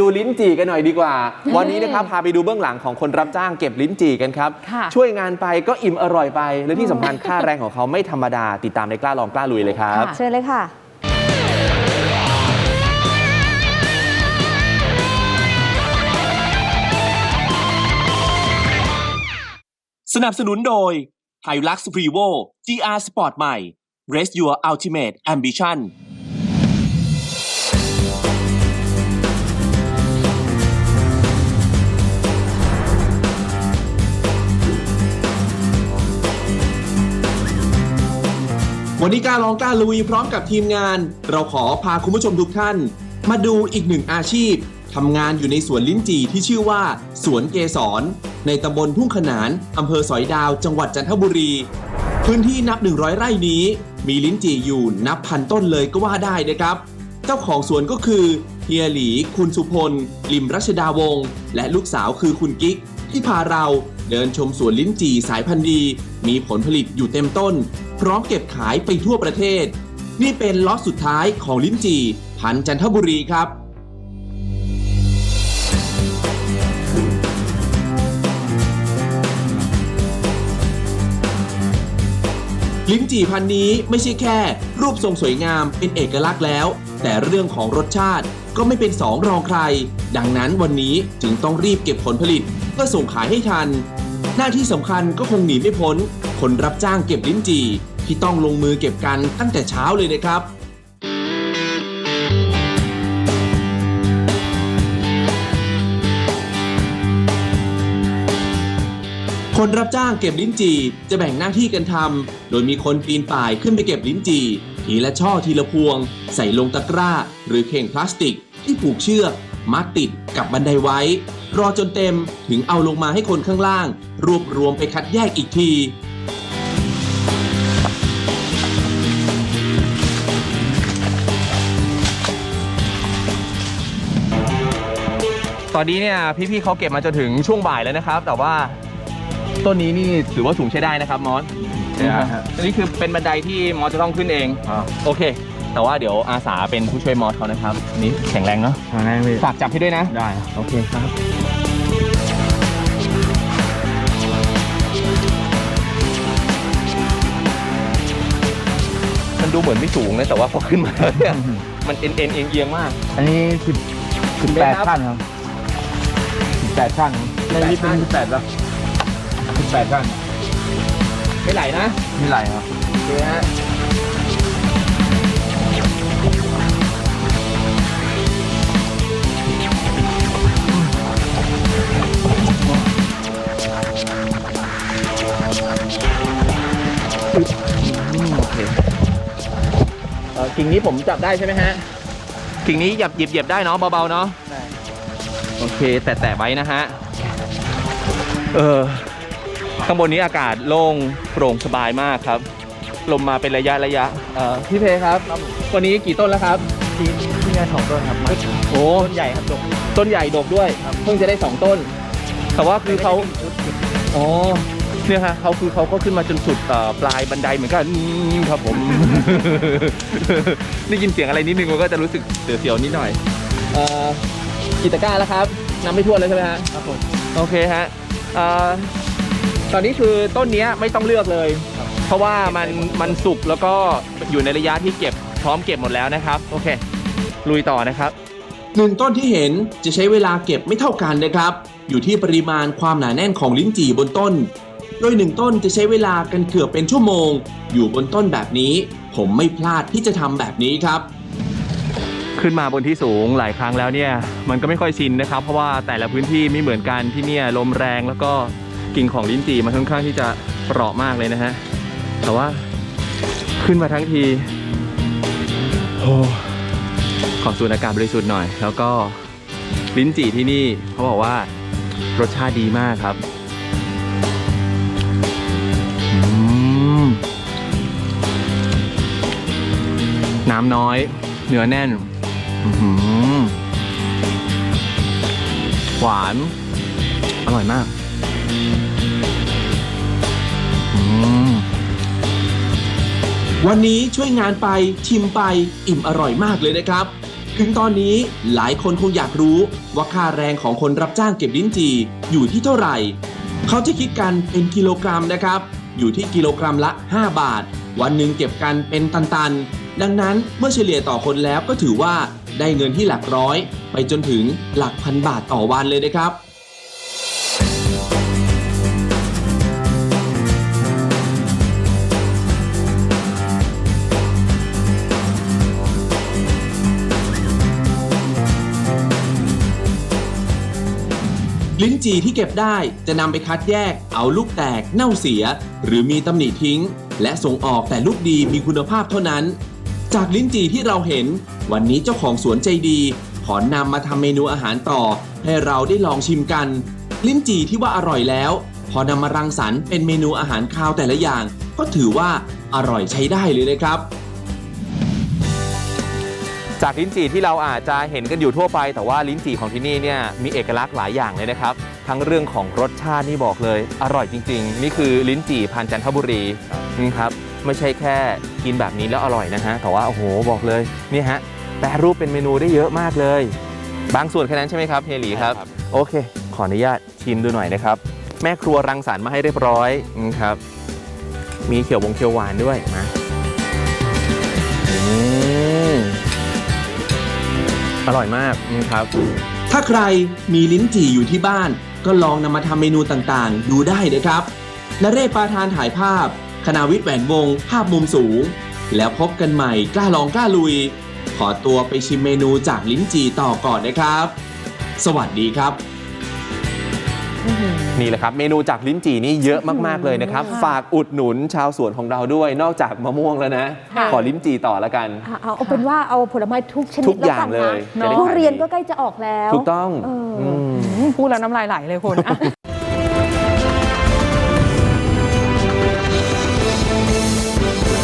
ดูลิ้นจี่กันหน่อยดีกว่า วันนี้นะครับพาไปดูเบื้องหลังของคนรับจ้างเก็บลิ้นจี่กันครับค่ะช่วยงานไปก็อิ่มอร่อยไป และที่สำคัญค่าแรงของเขาไม่ธรรมดา ติดตามในกล้าลองกล้าลุยเลยครับค่ะเชิญเลยค่ะสนับสนุนโดย h i l u x r e v o GR Sport ใหม่ Race Your Ultimate Ambition วันนี้กล้าลองกล้าลุยพร้อมกับทีมงาน เราขอพาคุณผู้ชมทุกท่าน มาดูอีกหนึ่งอาชีพทำงานอยู่ในสวนลิ้นจี่ที่ชื่อว่า สวนเกสร ในตำบลทุ่งขนานอำเภอสอยดาว จังหวัดจันทบุรี พื้นที่นับ 100 ไร่นี้ มีลิ้นจี่อยู่นับพันต้นเลยก็ว่าได้นะครับ เจ้าของสวนก็คือเฮียหลี คุณสุพล ลิมรัชดาวงศ์และลูกสาวคือคุณกิ๊ก ที่พาเราเดินชมสวนลิ้นจี่สายพันธุ์ดี มีผลผลิตอยู่เต็มต้น พร้อมเก็บขายไปทั่วประเทศ นี่เป็นล็อตสุดท้ายของลิ้นจี่พันธุ์จันทบุรีครับลิ้นจี่พันธุ์นี้ไม่ใช่แค่ รูปทรงสวยงามเป็นเอกลักษณ์แล้ว แต่เรื่องของรสชาติ ก็ไม่เป็นสองรองใคร ดังนั้นวันนี้จึงต้องรีบเก็บผลผลิตเพื่อส่งขายให้ทัน หน้าที่สำคัญก็คงหนีไม่พ้น คนรับจ้างเก็บลิ้นจี่ ที่ต้องลงมือเก็บกันตั้งแต่เช้าเลยนะครับคนรับจ้างเก็บลิ้นจี่จะแบ่งหน้าที่กันทำโดยมีคนปีนป่ายขึ้นไปเก็บลิ้นจี่ ทีละช่อทีละพวง ใส่ลงตะกร้า หรือเข่งพลาสติก ที่ผูกเชือกมัดติดกับบันไดไว้ รอจนเต็มถึงเอาลงมาให้คนข้างล่าง รวบรวมไปคัดแยกอีกที ตอนนี้เนี่ยพี่ๆเขาเก็บมาจนถึงช่วงบ่ายแล้วนะครับ แต่ว่าต้นนี้นี่ถือว่าสูงใช้ได้นะครับมอส ใช่ครับอันนี้คือเป็นบันไดที่มอสจะต้องขึ้นเอง โอเค แต่ว่าเดี๋ยวอาสาเป็นผู้ช่วยมอสเขานะครับอันนี่แข็งแรงเนาะ ทางนั้นพี่ฝากจับให้ด้วยนะ ได้ครับโอเคครับ มันดูเหมือนไม่สูงนะแต่ว่าพอขึ้นมาแล้วเนี่ยมันเอ็นเอ็นเอียงเอียงๆมาก อันนี้สิบสิบแปดขั้นครับสิบแปดขั้นครับในนี้เป็นสิบแปดแล้วสิบแปดขั้น ไม่ไหลนะไม่ไหลครับโอเคฮะอืมโอเคเอ่อกิ่งนี้ผมจับได้ใช่ไหมฮะกิ่งนี้หยับหยิบเหยียบได้เนาะเบาๆเนาะ ได้โอเค แต่แต่ไว้นะฮะ เออ ข้างบนนี้อากาศโล่งโปร่งสบายมากครับ ลมมาเป็นระยะระยะเอ่อพี่เพครับ วันนี้กี่ต้นแล้วครับ ที่ที่งานของต้นครับมันโอ้ต้นใหญ่ครับดกต้นใหญ่ดกด้วย เพิ่งจะได้สองต้น แต่ว่าคือเขาอ๋อเนี่ยฮะเขาคือเขาก็ขึ้นมาจนสุดเอ่อปลายบันไดเหมือนกันอืมครับผม ได้ยินเสียงอะไรนิดนึงมันก็จะรู้สึกเสียวๆนิดหน่อยเอ่อกิตะกร้าแล้วครับนำไม่ทั่วนเลยใช่ไหมฮะ ครับผม โอเคฮะเอ่อ ตอนนี้คือต้นเนี้ยไม่ต้องเลือกเลย เพราะว่ามันมันสุกแล้วก็อยู่ในระยะที่เก็บพร้อมเก็บหมดแล้วนะครับ โอเค ลุยต่อนะครับหนึ่งต้นที่เห็นจะใช้เวลาเก็บไม่เท่ากันนะครับ อยู่ที่ปริมาณความหนาแน่นของลิ้นจี่บนต้น โดยหนึ่งต้นจะใช้เวลากันเกือบเป็นชั่วโมง อยู่บนต้นแบบนี้ ผมไม่พลาดที่จะทำแบบนี้ครับ ขึ้นมาบนที่สูงหลายครั้งแล้วเนี่ย มันก็ไม่ค่อยชินนะครับ เพราะว่าแต่ละพื้นที่ไม่เหมือนกันที่เนี่ยลมแรงแล้วก็ กิ่งของลิ้นจี่มันค่อนข้างที่จะเปราะมากเลยนะฮะ แต่ว่าขึ้นมาทั้งทีโอ้ขอสูดอากาศบริสุทธิ์หน่อย แล้วก็ลิ้นจี่ที่นี่เขาบอกว่ารสชาติดีมากครับน้ำน้อย เนื้อแน่นหวาน อร่อยมาก วันนี้ช่วยงานไปชิมไปอิ่มอร่อยมากเลยนะครับ ถึงตอนนี้หลายคนคงอยากรู้ว่าค่าแรงของคนรับจ้างเก็บลิ้นจี่อยู่ที่เท่าไหร่ เขาจะคิดกันเป็นกิโลกรัมนะครับ อยู่ที่กิโลกรัมละ 5 บาท วันหนึ่งเก็บกันเป็นตันๆ ดังนั้นเมื่อเฉลี่ยต่อคนแล้วก็ถือว่าได้เงินที่หลักร้อย ไปจนถึงหลักพันบาทต่อวันเลยนะครับ ลิ้นจี่ที่เก็บได้จะนำไปคัดแยก เอาลูกแตกเน่าเสีย หรือมีตำหนิทิ้ง และส่งออกแต่ลูกดีมีคุณภาพเท่านั้น จากลิ้นจี่ที่เราเห็น วันนี้เจ้าของสวนใจดีขอนำมาทำเมนูอาหารต่อ ให้เราได้ลองชิมกัน ลิ้นจี่ที่ว่าอร่อยแล้ว พอนำมารังสรรค์เป็นเมนูอาหารคาวแต่ละอย่าง ก็ถือว่าอร่อยใช้ได้เลยนะครับ จากลิ้นจี่ที่เราอาจจะเห็นกันอยู่ทั่วไป แต่ว่าลิ้นจี่ของที่นี่เนี่ยมีเอกลักษณ์หลายอย่างเลยนะครับ ทั้งเรื่องของรสชาตินี่บอกเลย อร่อยจริง ๆ นี่คือลิ้นจี่พันธุ์จันทบุรีนี่ครับไม่ใช่แค่กินแบบนี้แล้วอร่อยนะฮะแต่ว่าโอ้โหบอกเลยนี่ฮะแปรรูปเป็นเมนูได้เยอะมากเลย บางส่วนแค่นั้นใช่ไหมครับเฮยหลีครับ โอเค ขออนุญาตชิมดูหน่อยนะครับ แม่ครัวรังสรรค์มาให้เรียบร้อยนะครับ มีเขียววงเขียวหวานด้วยมา อร่อยมากนะครับ ถ้าใครมีลิ้นจี่อยู่ที่บ้าน ก็ลองนำมาทำเมนูต่างๆ ดูได้นะครับนเรศปาทานถ่ายภาพ คณาวิทย์แหวนวงศ์ภาพมุมสูง แล้วพบกันใหม่กล้าลองกล้าลุย ขอตัวไปชิมเมนูจากลิ้นจี่ต่อก่อนนะครับ สวัสดีครับ นี่แหละครับเมนูจากลิ้นจี่นี่เยอะมาก ๆ เลยนะครับ ฝากอุดหนุนชาวสวนของเราด้วยนอกจากมะม่วงแล้วนะ ค่ะขอลิ้นจี่ต่อแล้วกัน อะเอาเอาเป็นว่าเอาผลไม้ทุกชนิดทุกอย่างแวเลยนะจะได้ทุขายเรียนดีก็ใกล้จะออกแล้วถูกต้องเอออืมพูดแล้วน้ำลายไหลเลยคุณอะ